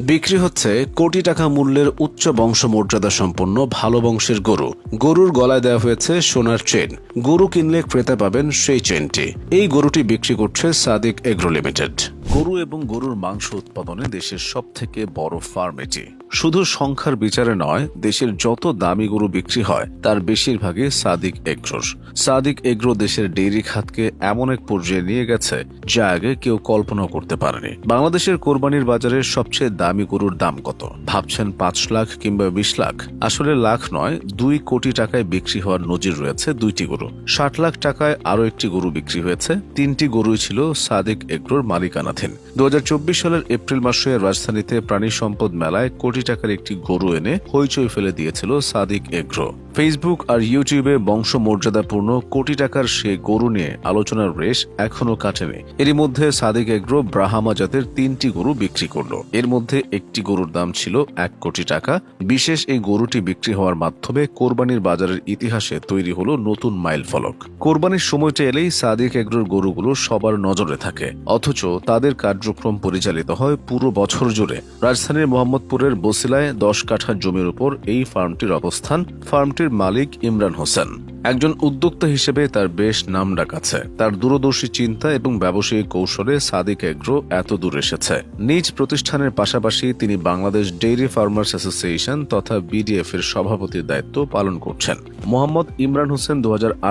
বিক্রি হচ্ছে কোটি টাকা মূল্যের উচ্চ বংশমর্যাদা সম্পন্ন ভালো বংশের গরু। গরুর গলায় দেওয়া হয়েছে সোনার চেন গরু কিনলে ক্রেতা পাবেন সেই চেনটি এই গরুটি বিক্রি করছে সাদিক এগ্রো লিমিটেড। গরু এবং গরুর মাংস উৎপাদনে দেশের সব থেকে বড় ফার্ম এটি। শুধু সংখ্যার বিচারে নয়, দেশের যত দামি গরু বিক্রি হয়, তার বেশিরভাগই সাদিক এগ্রোর সাদিক এগ্রো দেশের ডেইরি খাতকে এমন এক পর্যায়ে নিয়ে গেছে, যা আগে কেউ কল্পনা করতে পারেনি। বাংলাদেশের কোরবানির বাজারে সবচেয়ে দামি গরুর দাম কত? ভাবছেন পাঁচ লাখ কিংবা বিশ লাখ? আসলে লাখ নয়, দুই কোটি টাকায় বিক্রি হওয়ার নজির রয়েছে দুইটি গরু। ষাট লাখ টাকায় আরও একটি গরু বিক্রি হয়েছে, তিনটি গরুই ছিল সাদিক এগ্রোর মালিকানাধীন। দু হাজার চব্বিশ সালের এপ্রিল মাসে রাজধানীতে প্রাণী সম্পদ মেলায় কোটি টাকার একটি গরু এনে হইচই ফেলে দিয়েছিল সাদিক এগ্রো। ফেসবুক আর ইউটিউবে বংশ মর্যাদাপূর্ণ কোটি টাকার সে গরু নিয়ে আলোচনার রেশ এখনও কাটেনি। এরই মধ্যে সাদিক এগ্রো ব্রাহামা জাতের তিনটি গরু বিক্রি করল। এর মধ্যে একটি গরুর দাম ছিল এক কোটি টাকা। বিশেষ এই গরুটি বিক্রি হওয়ার মাধ্যমে কোরবানির বাজারের ইতিহাসে তৈরি হলো নতুন মাইল ফলক কোরবানির সময়টা এলেই সাদিক এগ্রোর গরুগুলো সবার নজরে থাকে। অথচ তাদের কার্যক্রম পরিচালিত হয় পুরো বছর জুড়ে। রাজধানীর মোহাম্মদপুরের বসিলায় দশ কাঠা জমির উপর এই ফার্মটির অবস্থান। ফার্মটির মালিক ইমরান হোসেন। একজন উদ্যোক্তা হিসেবে তার বেশ নাম ডাক আছে। তার দূরদর্শী চিন্তা এবং ব্যবসায়িক কৌশলে সাদিক এগ্রো এত দূর এসেছে। নিজ প্রতিষ্ঠানের পাশাপাশি তিনি বাংলাদেশ ডেইরি ফার্মার্স অ্যাসোসিয়েশন তথা বিডিএফ এর সভাপতির দায়িত্ব পালন করছেন। মোহাম্মদ ইমরান হোসেন দু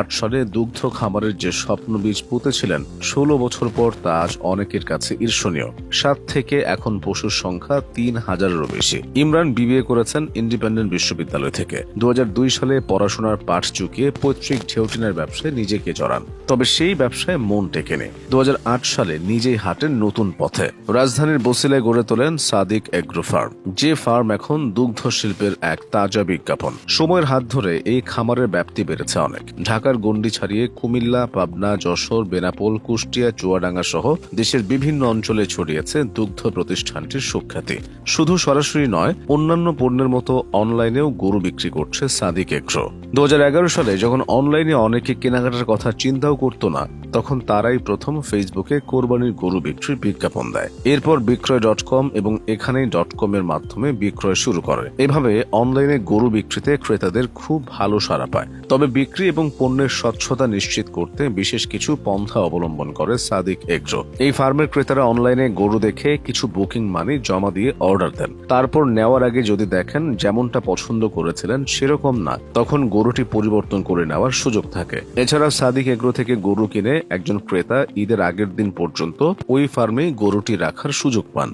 সালে দুগ্ধ খামারের যে স্বপ্ন বীজ পুঁতেছিলেন ষোলো বছর পর তা আজ অনেকের কাছে ঈর্ষণীয়। সাত থেকে এখন পশুর সংখ্যা তিন হাজারেরও বেশি। ইমরান বিবিএ করেছেন ইন্ডিপেন্ডেন্ট বিশ্ববিদ্যালয় থেকে। দু হাজার দুই সালে পড়াশোনার পাঠ চুকিয়ে পৈতৃক ঢেউটিনের ব্যবসায় নিজেকে জড়ান। তবে সেই ব্যবসায় মন টেকেনি দু সালে নিজেই হাঁটেন নতুন পথে। রাজধানীর বসিলায় গড়ে তোলেন সাদিক এগ্রো ফার্ম। যে ফার্ম এখন দুগ্ধ শিল্পের এক তাজা বিজ্ঞাপন। সময়ের হাত ধরে এই খামারের ব্যাপ্তি বেড়েছে অনেক। ঢাকার গণ্ডি ছাড়িয়ে কুমিল্লা, পাবনা, যশোর, বেনাপোল, কুষ্টিয়া, চুয়াডাঙ্গা সহ দেশের বিভিন্ন অঞ্চলে ছড়িয়েছে দুগ্ধ প্রতিষ্ঠানটির সুখ্যাতি। শুধু সরাসরি নয়, অন্যান্য পণ্যের মতো অনলাইনেও গরু বিক্রি করছে সাদিক এগ্রো। দু হাজার এগারো সালে যখন অনলাইনে অনেকে কেনাকাটার কথা চিন্তাও করতো না তখন তারাই প্রথম ফেসবুকে কোরবানির গরু বিক্রির বিজ্ঞাপন দেয়। এরপর বিক্রয় ডট কম এবং এখানেই. ডট কম এর মাধ্যমে বিক্রয় শুরু করে। এভাবে অনলাইনে গরু বিক্রিতে ক্রেতাদের খুব ভালো সাড়া পায়। তবে বিক্রি এবং পণ্যের স্বচ্ছতা নিশ্চিত করতে বিশেষ কিছু পন্থা অবলম্বন করে সাদিক এগ্রো। এই ফার্মের ক্রেতারা অনলাইনে গরু দেখে কিছু বুকিং মানি জমা দিয়ে অর্ডার দেন। তারপর নেওয়ার আগে যদি দেখেন যেমনটা পছন্দ করেছিলেন সেরকম না, তখন গরুটি পরিবর্তন করে নেওয়ার সুযোগ থাকে। এছাড়া সাদিক এগ্রো থেকে গরু কিনে একজন ক্রেতা ঈদের আগের দিন পর্যন্ত ওই ফার্মে গরুটি রাখার সুযোগ পান।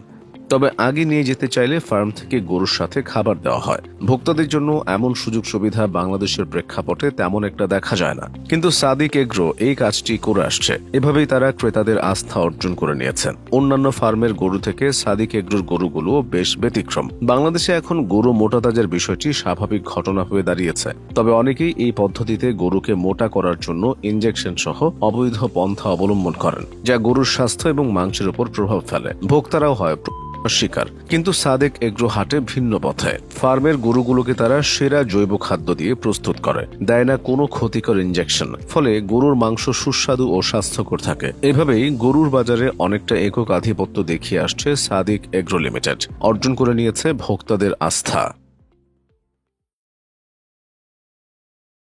তবে আগে নিয়ে যেতে চাইলে ফার্ম থেকে গরুর সাথে খাবার দেওয়া হয়। ভোক্তাদের জন্য এমন সুযোগ সুবিধা বাংলাদেশের প্রেক্ষাপটে তেমন একটা দেখা যায় না। কিন্তু সাদিক এগ্রো এই কাজটি করে আসছে। এভাবেই তারা ক্রেতাদের আস্থা অর্জন করে নিয়েছেন। অন্যান্য ফার্মের গরু থেকে সাদিক এগ্রোর গরুগুলো বেশ ব্যতিক্রম। বাংলাদেশে এখন গরু মোটা তাজার বিষয়টি স্বাভাবিক ঘটনা হয়ে দাঁড়িয়েছে। তবে অনেকেই এই পদ্ধতিতে গরুকে মোটা করার জন্য ইনজেকশন সহ অবৈধ পন্থা অবলম্বন করেন, যা গরুর স্বাস্থ্য এবং মাংসের উপর প্রভাব ফেলে। ভোক্তারাও হয় শিকার কিন্তু সাদেক এগ্রো হাটে ভিন্ন পথে। ফার্মের গরুগুলোকে তারা সেরা জৈব খাদ্য দিয়ে প্রস্তুত করে। দেয় না কোনো ক্ষতিকর ইঞ্জেকশন ফলে গরুর মাংস সুস্বাদু ও স্বাস্থ্যকর থাকে। এভাবেই গরুর বাজারে অনেকটা একক আধিপত্য দেখিয়ে আসছে সাদিক এগ্রো লিমিটেড। অর্জন করে নিয়েছে ভোক্তাদের আস্থা।